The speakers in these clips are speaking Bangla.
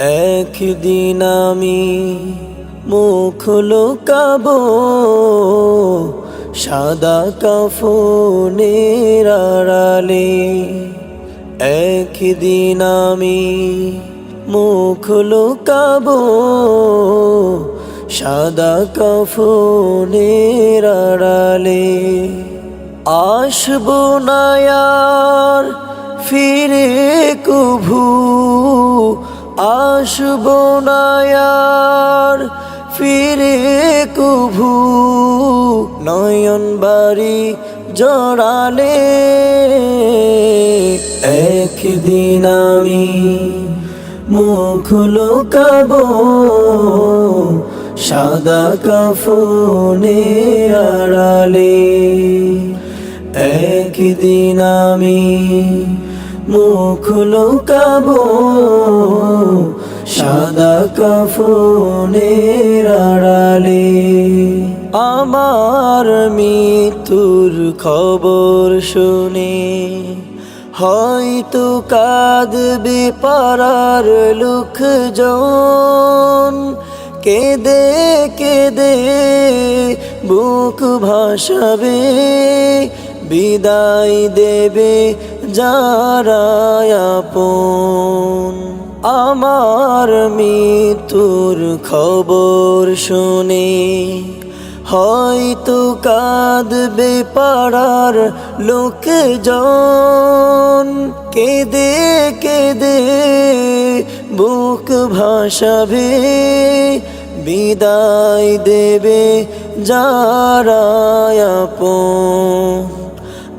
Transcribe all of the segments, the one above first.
একদিন আমি মুখ লুকাব, সাদা কাফনের আড়ালে। একদিন আমি মুখ লুকাব, সাদা কাফনের আড়ালে। আসব না ফিরে কভু আসব না আর ফিরে কুভু। নয়ন বাড়ি জড়ালে একদিন আমি মুখ লুকাবো সাদা কাফনে আড়ালে। একদিন আমি মুখ লুকাবো, সাদা কাফনের আড়ালে। আমার মৃত্যুর খবর শুনে হয়তো কাঁদবে পাড়ার লোকজন। কেঁদে কেঁদে বুক ভাসাবে, বিদায় দেবে যারা আপন, আমার মৃত্যুর খবর শুনে হয়তো কাঁদবে পাড়ার লোকজন। কেঁদে কেঁদে বুক ভাসাবে, বিদায় দেবে যারা আপন।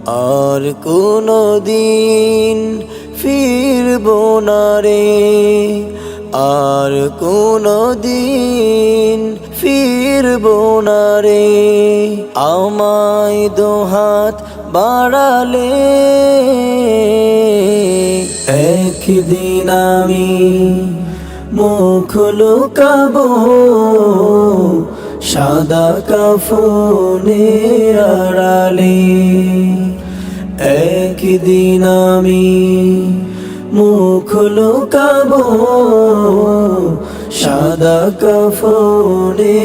আর কোনো দিন ফিরব না রে। আর কোনো দিন ফিরব না রে। আমায় দোহাত বাড়ালে। একদিন আমি মুখ লুকাবো সাদা কাফনে আড়ালে একদিন আমি মুখ লুকাবো সাদা কাফনে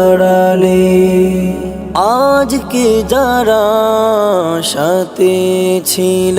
আড়ালে। আজকে যারা সাথে ছিল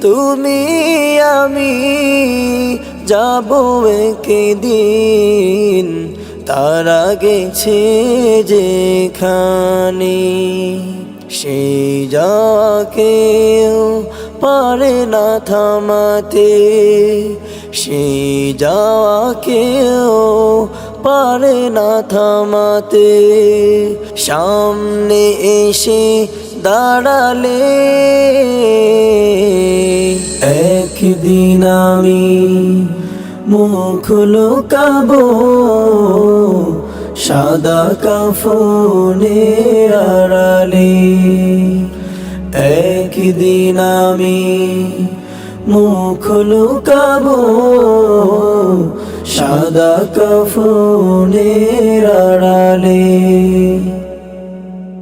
তুমি, আমি যাব যাব দিন তারা গেছে যেখানে সেই যাকেও পারে না থামাতে। সেই যাকেও পারে না থামাতে, সামনে এসে দাঁড়ালে। একদিন আমি মুখ লুকাবো সাদা কাফনে আড়ালে। একদিন আমি মুখ লুকাবো دا کفونې راړلې